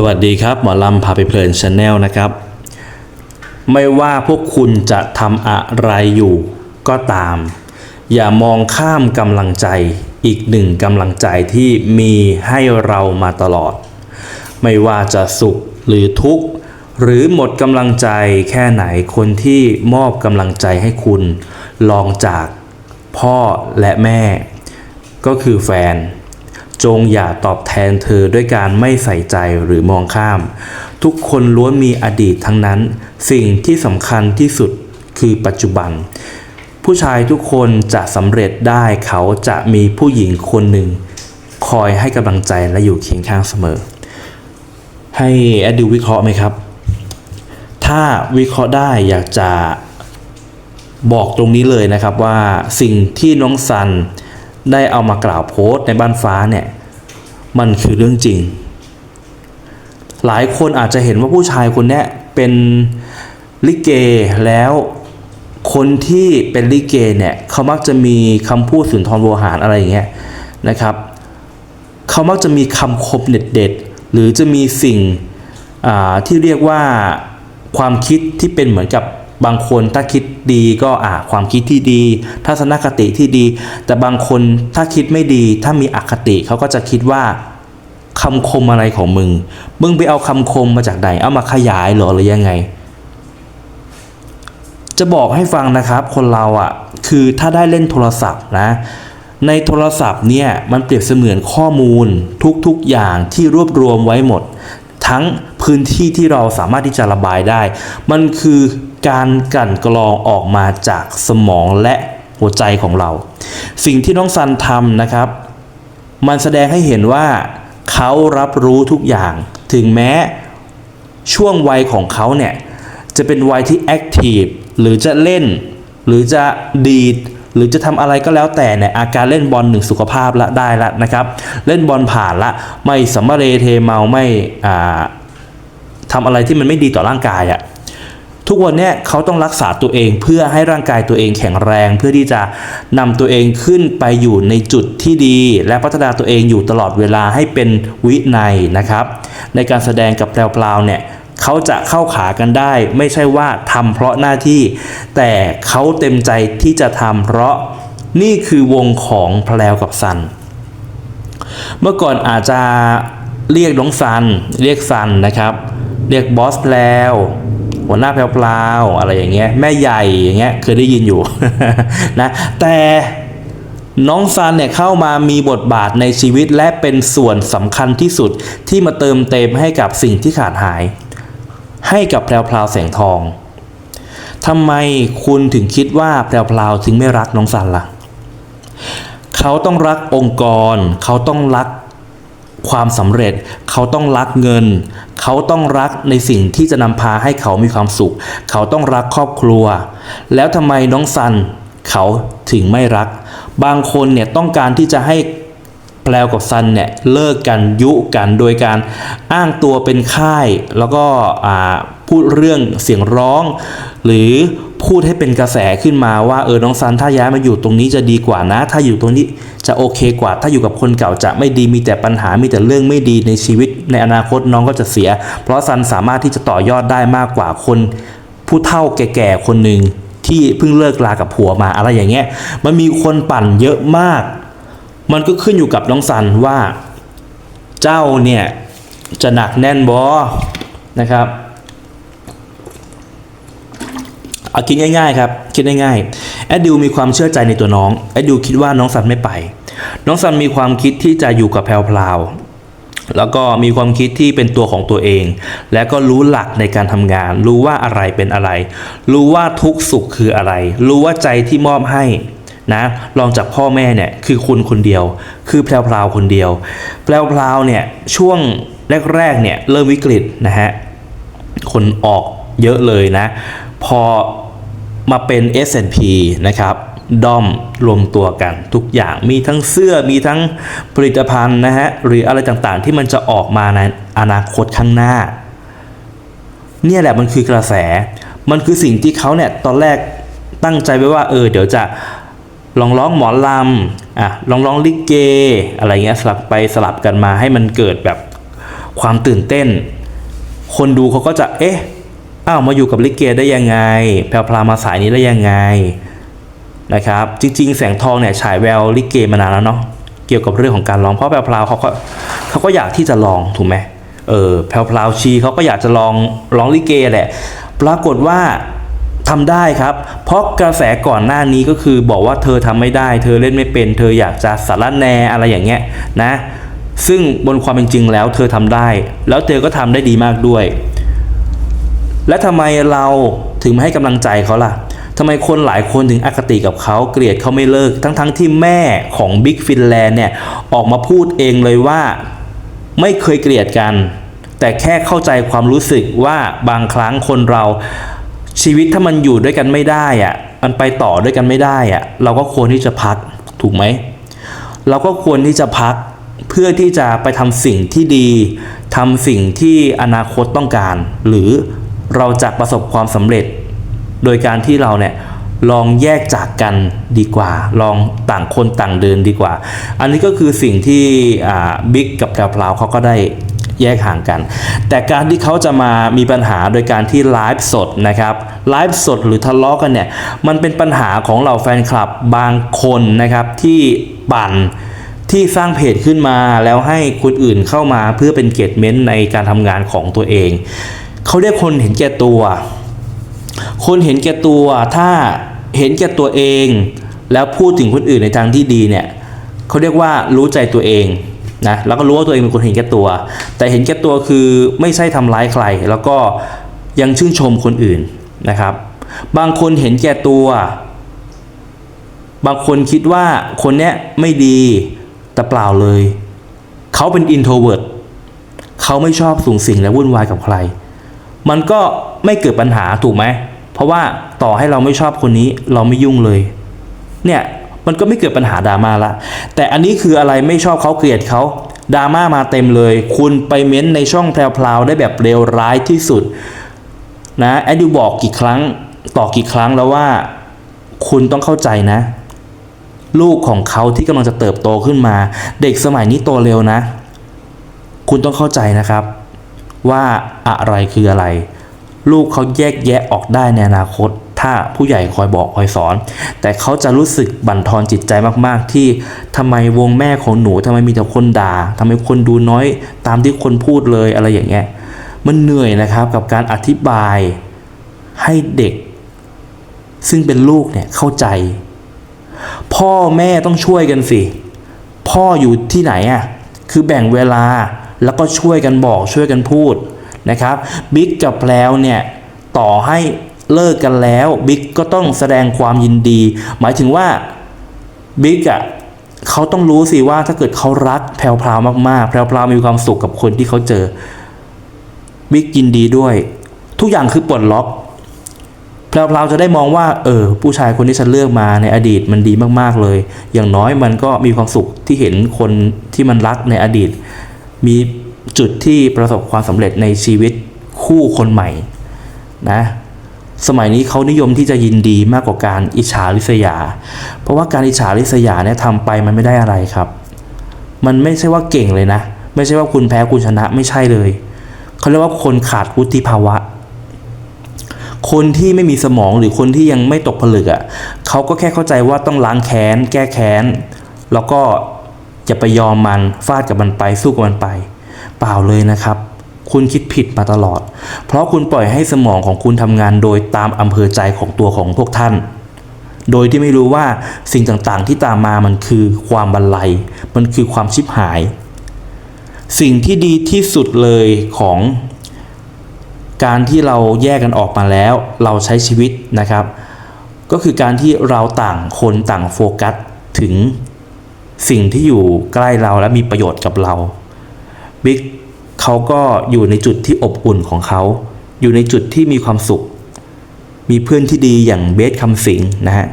สวัสดีครับ หมอลำพาไปเพลินชาแนลนะครับ ไม่ว่าพวกคุณจะทำอะไรอยู่ก็ตาม อย่ามองข้ามกำลังใจอีกหนึ่งกำลังใจที่มีให้เรามาตลอด ไม่ว่าจะสุขหรือทุกข์ หรือหมดกำลังใจแค่ไหนคนที่มอบกำลังใจให้คุณ ลองจากพ่อและแม่ ก็คือแฟน จงอย่าตอบแทนเธอด้วยการไม่ใส่ใจหรือมองข้าม ทุกคนล้วนมีอดีตทั้งนั้น สิ่งที่สำคัญที่สุดคือปัจจุบัน ผู้ชายทุกคนจะสำเร็จได้เขาจะมีผู้หญิงคนหนึ่ง คอยให้กำลังใจและอยู่เคียงข้างเสมอ ให้แอดดิววิเคราะห์ไหมครับ ถ้าวิเคราะห์ได้อยากจะบอกตรงนี้เลยนะครับว่าสิ่งที่น้องซัน ได้เอามากล่าวโพสต์ในบ้านฟ้าเนี่ยมันคือเรื่องจริง หลายคนอาจจะเห็นว่าผู้ชายคนนี้เป็นลิเกแล้วคนที่เป็นลิเกเนี่ยเขามักจะมีคำพูดสุนทรโวหารอะไรอย่างเงี้ยนะครับเขามักจะมีคำคมเด็ดๆหรือจะมีสิ่งที่เรียกว่าความคิดที่เป็นเหมือนกับ บางคนถ้าคิดดีก็อ่าความคิดที่ดี ทัศนคติที่ดี แต่บางคนถ้าคิดไม่ดี ถ้ามีอคติเขาก็จะคิดว่าคำคมอะไรของมึง มึงไปเอาคำคมมาจากไหน เอามาขยายหรอหรือยังไง จะบอกให้ฟังนะครับ คนเราอะ่ะ คือถ้าได้เล่นโทรศัพท์นะ ในโทรศัพท์เนี่ยมันเปรียบเสมือนข้อมูลทุกๆอย่างที่รวบรวมไว้หมด ทั้งพื้นที่ที่เราสามารถที่จะระบายได้ มันคือ การกลั่นกรองออกมาจากสมองและหัวใจของเรา สิ่งที่น้องซันทำนะครับ มันแสดงให้เห็นว่าเขารับรู้ทุกอย่าง ถึงแม้ช่วงวัยของเขาเนี่ย จะเป็นวัยที่แอคทีฟหรือจะเล่น หรือจะดีด หรือจะทำอะไรก็แล้วแต่เนี่ยอาการเล่นบอลหนึ่งสุขภาพละได้ละนะครับ เล่นบอลผ่านละ ไม่สัมมาเรเทเมาไม่อ่าทำอะไรที่มันไม่ดีต่อร่างกายอะ ทุกวันนี้เขาต้องรักษาตัวเองเพื่อให้ร่างกายตัวเองแข็งแรง เพื่อที่จะนำตัวเองขึ้นไปอยู่ในจุดที่ดี และพัฒนาตัวเองอยู่ตลอดเวลาให้เป็นวินัยนะครับ ในการแสดงกับแพรวๆเนี่ยเขาจะเข้าขากันได้ ไม่ใช่ว่าทำเพราะหน้าที่ แต่เขาเต็มใจที่จะทำเพราะนี่คือวงของแพรวกับซัน เมื่อก่อนอาจจะเรียกน้องซัน เรียกซันนะครับ เรียกบอสแพลว หัวหน้าแพลวอะไรอย่างเงี้ยแม่ใหญ่อย่างเงี้ยเคยได้ยินอยู่นะแต่น้องซันเนี่ยเข้ามามีบทบาทในชีวิตและเป็นส่วนสำคัญที่สุดที่มาเติมเต็มให้กับสิ่งที่ขาดหาย ให้กับแพรวๆแสงทองทำไมคุณถึงคิดว่าแพรวๆถึงไม่รักน้องซันล่ะ เขาต้องรักองค์กร เขาต้องรัก ความสำเร็จ เขาต้องรักเงิน เขาต้องรักในสิ่งที่จะนำพาให้เขามีความสุข เขาต้องรักครอบครัว แล้วทำไมน้องซันเขาถึงไม่รัก บางคนเนี่ยต้องการที่จะให้แปลวกับซันเนี่ยเลิกกันยุกันโดยการอ้างตัวเป็นค่าย แล้วก็พูดเรื่องเสียงร้อง หรือ พูดให้เป็นกระแสขึ้นมาว่าเออน้องซันถ้าย้ายมาอยู่ตรงนี้จะดีกว่านะ ถ้าอยู่ตรงนี้จะโอเคกว่า ถ้าอยู่กับคนเก่าจะไม่ดีมีแต่ปัญหามีแต่เรื่องไม่ดีในชีวิต ในอนาคตน้องก็จะเสีย เพราะซันสามารถที่จะต่อยอดได้มากกว่าคน ผู้เฒ่าแก่ๆคนหนึ่งที่เพิ่งเลิกลากับผัวมาอะไรอย่างเงี้ยมันมีคนปั่นเยอะมาก มันก็ขึ้นอยู่กับน้องซันว่า เจ้าเนี่ยจะหนักแน่นบอนะครับ เอาคิดง่ายๆครับคิดง่ายๆแอดดิวมีความเชื่อใจในตัวน้องแอดดิวคิดว่าน้องซันไม่ไป น้องซันมีความคิดที่จะอยู่กับแพลวพลาวแล้วก็มีความคิดที่เป็นตัวของตัวเอง และก็รู้หลักในการทำงาน รู้ว่าอะไรเป็นอะไร รู้ว่าทุกสุขคืออะไร รู้ว่าใจที่มอบให้นะลองจากพ่อแม่เนี่ยคือคุณคนเดียว คือแพลวพลาวคนเดียว แพลวพลาวเนี่ยช่วงแรกๆเนี่ยเริ่มวิกฤตนะฮะคนออกเยอะเลยนะ พอมาเป็น S&P นะครับด้อมรวมตัวกันทุกอย่างมีทั้งเสื้อมีทั้งผลิตภัณฑ์นะฮะหรืออะไรต่างๆที่มันจะออกมาในอนาคตข้างหน้า เนี่ยแหละมันคือกระแส มันคือสิ่งที่เขาเนี่ยตอนแรกตั้งใจไว้ว่าเออเดี๋ยวจะลองร้องหมอลำอะลองร้องลิเก อะไรเงี้ยสลับไปสลับกันมาให้มันเกิดแบบความตื่นเต้น คนดูเขาก็จะเอ๊ะ อ้าวมาอยู่กับลิเกได้ยังไงแพรวพรามาสายนี้ได้ยังไงนะครับ จริง ๆ แสงทองเนี่ยฉายแววลิเกมานานแล้วเนาะเกี่ยวกับเรื่องของการร้องเพราะแพรวพราเขาก็เขาก็อยากที่จะลองถูกไหมเออแพรวพราชีเขาก็อยากจะลองร้องลิเกแหละ ปรากฏว่าทำได้ครับ เพราะกระแสก่อนหน้านี้ก็คือบอกว่าเธอทำไม่ได้ เธอเล่นไม่เป็น เธออยากจะสารแนอะไรอย่างเงี้ยนะ ซึ่งบนความเป็นจริงแล้วเธอทำได้ แล้วเธอก็ทำได้ดีมากด้วย และทำไมเราถึงไม่ให้กำลังใจเขาล่ะทำไมคนหลายคนถึงอคติกับเขาเกลียดเขาไม่เลิก ทั้งๆทที่แม่ของบิ๊กฟินแลนด์เนี่ยออกมาพูดเองเลยว่าไม่เคยเกลียดกัน แต่แค่เข้าใจความรู้สึกว่าบางครั้งคนเราชีวิตถ้ามันอยู่ด้วยกันไม่ได้อะมันไปต่อด้วยกันไม่ได้อะเราก็ควรที่จะพักถูกไหมเราก็ควรที่จะพักเพื่อที่จะไปทำสิ่งที่ดีทำสิ่งที่อนาคตต้องการ หรือ เราจะประสบความสำเร็จ โดยการที่เราเนี่ยลองแยกจากกันดีกว่า ลองต่างคนต่างเดินดีกว่า อันนี้ก็คือสิ่งที่บิ๊กกับแพรวเขาก็ได้แยกห่างกัน แต่การที่เขาจะมามีปัญหาโดยการที่ไลฟ์สดนะครับ ไลฟ์สดหรือทะเลาะกันเนี่ย มันเป็นปัญหาของเหล่าแฟนคลับบางคนนะครับที่ปั่นที่สร้างเพจขึ้นมาแล้วให้คนอื่นเข้ามาเพื่อเป็นเกตเมนต์ในการทำงานของตัวเอง เขาเรียกคนเห็นแก่ตัว คนเห็นแก่ตัวถ้าเห็นแก่ตัวเอง แล้วพูดถึงคนอื่นในทางที่ดีเนี่ยเขาเรียกว่ารู้ใจตัวเองนะแล้วก็รู้ว่าตัวเองเป็นคนเห็นแก่ตัว แต่เห็นแก่ตัวคือไม่ใช่ทำร้ายใคร แล้วก็ยังชื่นชมคนอื่นนะครับ บางคนเห็นแก่ตัว บางคนคิดว่าคนเนี้ยไม่ดีแต่เปล่าเลย เขาเป็น introvert เขาไม่ชอบสูงสิงและวุ่นวายกับใคร มันก็ไม่เกิดปัญหาถูกไหม เพราะว่าต่อให้เราไม่ชอบคนนี้เราไม่ยุ่งเลย เนี่ยมันก็ไม่เกิดปัญหาดราม่าละ แต่อันนี้คืออะไรไม่ชอบเขาเกลียดเขาดราม่ามาเต็มเลย คุณไปเม้นในช่องแพรวๆได้แบบเลวร้ายที่สุดนะแอดดิวบอกกี่ครั้งต่อกี่ครั้งแล้วว่า คุณต้องเข้าใจนะ ลูกของเขาที่กำลังจะเติบโตขึ้นมา เด็กสมัยนี้โตเร็วนะ คุณต้องเข้าใจนะครับ ว่าอะไรคืออะไร ลูกเขาแยกแยะออกได้ในอนาคต ถ้าผู้ใหญ่คอยบอกคอยสอน แต่เขาจะรู้สึกบั่นทอนจิตใจมากๆ ที่ทำไมวงแม่ของหนูทำไมมีแต่คนด่าทำไมคนดูน้อยตามที่คนพูดเลยอะไรอย่างเงี้ยมันเหนื่อยนะครับกับการอธิบายให้เด็ก ซึ่งเป็นลูกเนี่ยเข้าใจ พ่อแม่ต้องช่วยกันสิ พ่ออยู่ที่ไหนอะคือแบ่งเวลา แล้วก็ช่วยกันบอกช่วยกันพูดนะครับบิ๊กกับแพลวเนี่ยต่อให้เลิกกันแล้วบิ๊กก็ต้องแสดงความยินดี หมายถึงว่าบิ๊กอะเขาต้องรู้สิว่าถ้าเกิดเขารักแพรวพราวมากๆ แพรวพราวมีความสุขกับคนที่เขาเจอบิ๊กยินดีด้วย ทุกอย่างคือปลดล็อกแพรวๆจะได้มองว่าเออผู้ชายคนที่ฉันเลือกมาในอดีตมันดีมากๆเลย อย่างน้อยมันก็มีความสุขที่เห็นคนที่มันรักในอดีต มีจุดที่ประสบความสำเร็จในชีวิตคู่คนใหม่นะสมัยนี้เขานิยมที่จะยินดีมากกว่าการอิจฉาริษยา เพราะว่าการอิจฉาริษยาเนี่ยทำไปมันไม่ได้อะไรครับ มันไม่ใช่ว่าเก่งเลยนะ ไม่ใช่ว่าคุณแพ้คุณชนะไม่ใช่เลยเขาเรียกว่าคนขาดวุฒิภาวะ คนที่ไม่มีสมองหรือคนที่ยังไม่ตกผลึกอะ่ะเขาก็แค่เข้าใจว่าต้องล้างแค้น แก้แค้น แล้วก็ อย่าไปยอมมันฟาดกับมันไปสู้กับมันไป เปล่าเลยนะครับ คุณคิดผิดมาตลอด เพราะคุณปล่อยให้สมองของคุณทำงานโดยตามอำเภอใจของตัวของพวกท่าน โดยที่ไม่รู้ว่าสิ่งต่างๆที่ตามมามันคือความบันไลมันคือความชิบหาย สิ่งที่ดีที่สุดเลยของการที่เราแยกกันออกมาแล้ว เราใช้ชีวิตนะครับ ก็คือการที่เราต่างคนต่างโฟกัสถึง สิ่งที่อยู่ใกล้เราและมีประโยชน์กับเราบิ๊กเขาก็อยู่ในจุดที่อบอุ่นของเขา อยู่ในจุดที่มีความสุข มีเพื่อนที่ดีอย่างเบสคำสิงนะฮะ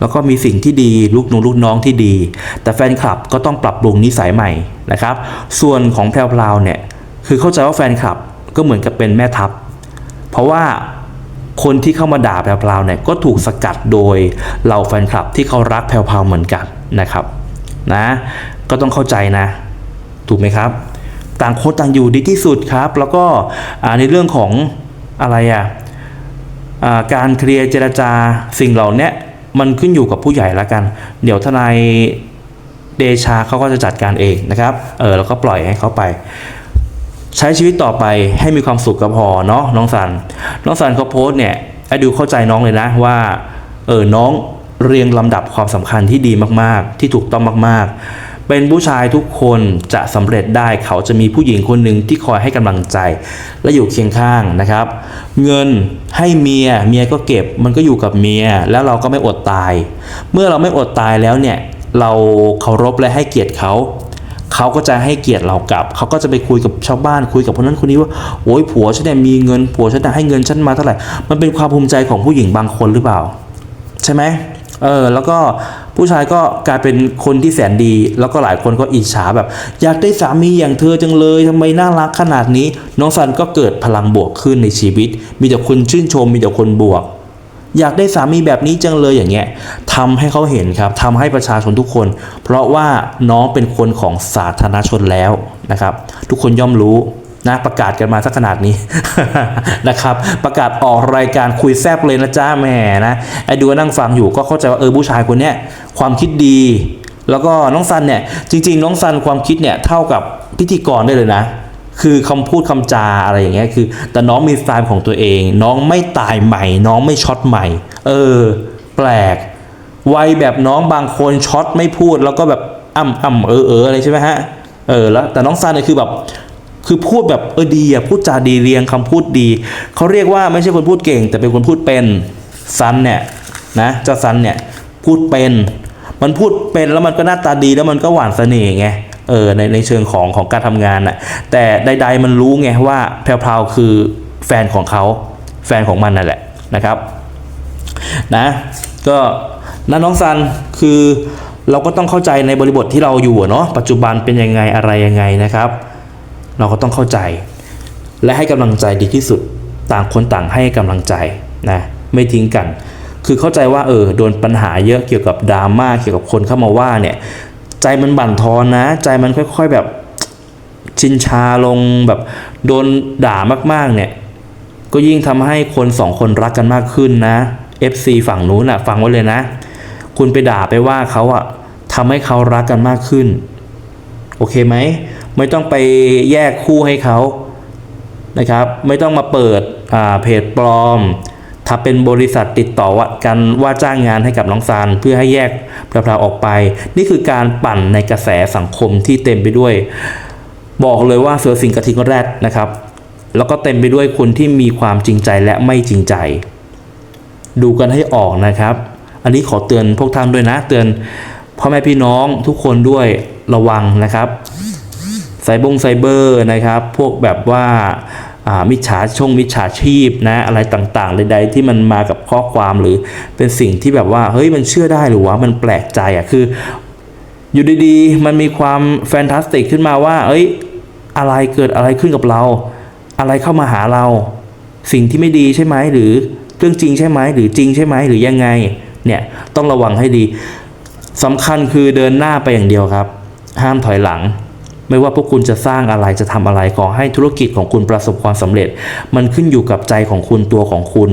แล้วก็มีสิ่งที่ดีลูกน้องลูกน้องที่ดี แต่แฟนคลับก็ต้องปรับปรุงนิสัยใหม่นะครับ ส่วนของแพรวๆเนี่ยคือเข้าใจว่าแฟนคลับก็เหมือนกับเป็นแม่ทัพ เพราะว่าคนที่เข้ามาด่าแพรวๆเนี่ยก็ถูกสกัดโดยเหล่าแฟนคลับที่เขารักแพรวๆเหมือนกันนะครับ นะ ก็ต้องเข้าใจนะ ถูกไหมครับ ต่างโคนต่างอยู่ดีที่สุดครับ แล้วก็ในเรื่องของอะไรอะอ่าการเคลียร์เจรจาสิ่งเหล่านี้มันขึ้นอยู่กับผู้ใหญ่ละกัน เดี๋ยวทนายเดชาเขาก็จะจัดการเองนะครับ เออแล้วก็ปล่อยให้เขาไป ใช้ชีวิตต่อไปให้มีความสุขก็พอเนาะน้องสัน น้องสันเขาโพสเนี่ยไอ้ดูเข้าใจน้องเลยนะว่า เออน้อง เรียงลำดับความสำคัญที่ดีมากๆ ที่ถูกต้องมากๆ เป็นผู้ชายทุกคนจะสำเร็จได้เขาจะมีผู้หญิงคนหนึ่งที่คอยให้กำลังใจ และอยู่เคียงข้างนะครับ เงินให้เมียเมียก็เก็บมันก็อยู่กับเมียแล้วเราก็ไม่อดตาย เมื่อเราไม่อดตายแล้วเนี่ยเราเคารพและให้เกียรติเขาเขาก็จะให้เกียรติเรากลับ เขาก็จะไปคุยกับชาวบ้านคุยกับคนนั้นคนนี้ว่าโอ้ยผัวฉันเนี่ยมีเงินผัวฉันน่ะให้เงินฉันมาเท่าไหร่ มันเป็นความภูมิใจของผู้หญิงบางคนหรือเปล่า ใช่ไหม เออแล้วก็ผู้ชายก็กลายเป็นคนที่แสนดี แล้วก็หลายคนก็อิจฉาแบบ อยากได้สามีอย่างเธอจังเลยทำไมน่ารักขนาดนี้ น้องสันก็เกิดพลังบวกขึ้นในชีวิต มีแต่คนชื่นชม มีแต่คนบวก อยากได้สามีแบบนี้จังเลยอย่างเงี้ยทำให้เขาเห็นครับทำให้ประชาชนทุกคน เพราะว่าน้องเป็นคนของสาธารณชนแล้วนะครับ ทุกคนย่อมรู้ นะประกาศกันมาสักขนาดนี้นะครับประกาศออกรายการคุยแซบเลยนะจ้าแม่นะไอ้ดูนั่งฟังอยู่ก็เข้าใจว่าเออผู้ชายคนเนี้ยความคิดดี แล้วก็น้องซันเนี่ยจริง ๆ น้องซันความคิดเนี่ยเท่ากับพิธีกรได้เลยนะ คือคำพูดคำจาอะไรอย่างเงี้ยคือ แต่น้องมีสไตล์ของตัวเอง น้องไม่ตายใหม่ น้องไม่ช็อตใหม่ เออ แปลกวัยแบบน้องบางคนช็อตไม่พูดแล้วก็แบบอ่ำอ่ำเออเอออะไรใช่ไหมฮะเออแล้วแต่น้องซันเนี่ยคือแบบ คือพูดแบบเออดีอะพูดจาดีเรียงคำพูดดี เขาเรียกว่าไม่ใช่คนพูดเก่ง แต่เป็นคนพูดเป็นซันเนี่ยนะเจ้าซันเนี่ยพูดเป็น มันพูดเป็นแล้วมันก็หน้าตาดีแล้วมันก็หวานเสน่ห์ไงเออในในเชิงของของการทำงานน่ะแต่ใด ๆ มันรู้ไงว่าแพรวๆคือแฟนของเขาแฟนของมันนั่นแหละนะครับนะก็นะน้องซันคือเราก็ต้องเข้าใจในบริบทที่เราอยู่เนาะปัจจุบันเป็นยังไงอะไรยังไงนะครับ เราก็ต้องเข้าใจ และให้กำลังใจดีที่สุดต่างคนต่างให้กำลังใจนะไม่ทิ้งกัน คือเข้าใจว่าเออโดนปัญหาเยอะเกี่ยวกับดราม่าเกี่ยวกับคนเข้ามาว่าเนี่ยใจมันบั่นทอนนะ ใจมันค่อย ๆแบบชินชาลงแบบโดนด่ามากๆเนี่ยก็ยิ่งทำให้คนสองคนรักกันมากขึ้นนะ FC ฝั่งนู้นอะฟังไว้เลยนะ คุณไปด่าไปว่าเขาอะทำให้เขารักกันมากขึ้น โอเคไหม ไม่ต้องไปแยกคู่ให้เขานะครับ ไม่ต้องมาเปิดเพจปลอมถ้าเป็นบริษัทติดต่อว่ากันว่าจ้างงานให้กับน้องซานเพื่อให้แยกแพรวๆออกไป นี่คือการปั่นในกระแสสังคมที่เต็มไปด้วย บอกเลยว่าเสือสิงกระทิงแรดนะครับ แล้วก็เต็มไปด้วยคนที่มีความจริงใจและไม่จริงใจ ดูกันให้ออกนะครับ อันนี้ขอเตือนพวกท่านด้วยนะ เตือนพ่อแม่พี่น้องทุกคนด้วยระวังนะครับ ไซบงไซเบอร์นะครับ พวกแบบว่าอ่ามิจฉาช่องมิจฉาชีพนะอะไรต่างๆ ใด ๆ ที่มันมากับข้อความหรือเป็นสิ่งที่แบบว่าเฮ้ยมันเชื่อได้หรือว่ามันแปลกใจอะคือ อยู่ดีๆ มันมีความแฟนตาสติกขึ้นมาว่า เอ้ย อะไรเกิดอะไรขึ้นกับเรา อะไรเข้ามาหาเรา สิ่งที่ไม่ดีใช่ไหมหรือเรื่องจริงใช่ไหมหรือจริงใช่ไหมหรือยังไงเนี่ยต้องระวังให้ดีสำคัญคือเดินหน้าไปอย่างเดียวครับ ห้ามถอยหลัง ไม่ว่าพวกคุณจะสร้างอะไรจะทำอะไรขอให้ธุรกิจของคุณประสบความสำเร็จ มันขึ้นอยู่กับใจของคุณตัวของคุณ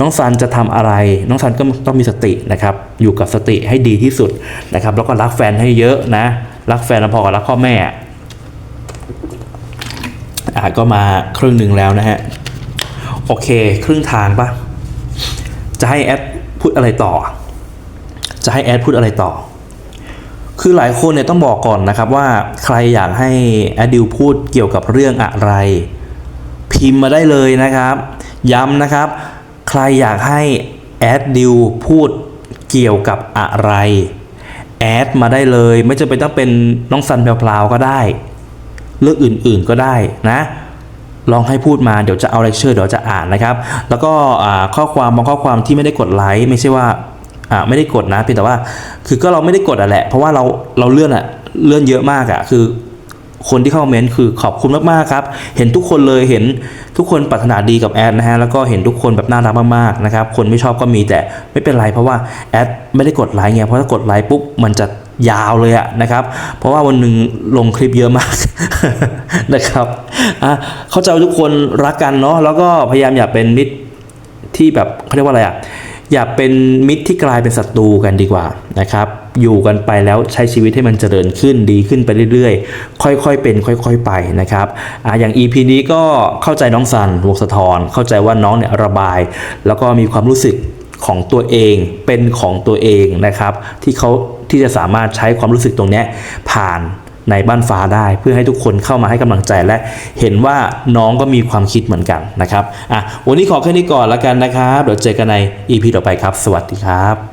น้องซันจะทำอะไร น้องซันก็ต้องมีสตินะครับอยู่กับสติให้ดีที่สุดนะครับแล้วก็รักแฟนให้เยอะนะรักแฟนแล้วพอกับรักพ่อแม่อ่าก็มาครึ่งหนึ่งแล้วนะฮะโอเค ครึ่งทางปะจะให้แอดพูดอะไรต่อ จะให้แอดพูดอะไรต่อ คือหลายคนเนี่ยต้องบอกก่อนนะครับว่าใครอยากให้แอดดิวพูดเกี่ยวกับเรื่องอะไร พิมพ์มาได้เลยนะครับ ย้ำนะครับ ใครอยากให้แอดดิวพูดเกี่ยวกับอะไรแอดมาได้เลย ไม่จำเป็นต้องเป็นน้องซันแพลวๆก็ได้ เรื่องอื่นๆก็ได้นะ ลองให้พูดมาเดี๋ยวจะเอาเลคเชอร์เดี๋ยวจะอ่านนะครับ แล้วก็ข้อความบางข้อความที่ไม่ได้กดไลค์ไม่ใช่ว่า อ่าไม่ได้กดนะเพียงแต่ว่า คือก็เราไม่ได้กดอะแหละ เพราะว่าเราเราเลื่อนอะเลื่อนเยอะมากอะคือคนที่เข้ามเมนต์คือขอบคุณมากๆครับ เห็นทุกคนเลยเห็นทุกคนปรารถนาดีกับแอดนะฮะแล้วก็เห็นทุกคนแบบน่ารักมากๆนะครับคนไม่ชอบก็มีแต่ไม่เป็นไรเพราะว่าแอดไม่ได้กดไลค์ไงเพราะถ้ากดไลค์ปุ๊บมันจะยาวเลยอะนะครับเพราะว่าวันหนึ่งลงคลิปเยอะมากนะครับอะเข้าใจทุกคนรักกันเนาะแล้วก็พยายามอย่าเป็นมิตรที่แบบเขาเรียกว่าอะไรอะ อย่าเป็นมิตรที่กลายเป็นศัตรูกันดีกว่านะครับ อยู่กันไปแล้วใช้ชีวิตให้มันเจริญขึ้นดีขึ้นไปเรื่อยๆ ค่อยๆเป็น ค่อยๆไปนะครับอะอย่าง EP นี้ก็เข้าใจน้องสันวงศ์สะทอนเข้าใจว่าน้องเนี่ยระบาย แล้วก็มีความรู้สึกของตัวเองเป็นของตัวเองนะครับ ที่เขาที่จะสามารถใช้ความรู้สึกตรงนี้ผ่าน ในบ้านฟ้าได้เพื่อให้ทุกคนเข้ามาให้กำลังใจและเห็นว่าน้องก็มีความคิดเหมือนกันนะครับอะวันนี้ขอแค่นี้ก่อนแล้วกันนะครับเดี๋ยวเจอกันใน EP ต่อไปครับ สวัสดีครับ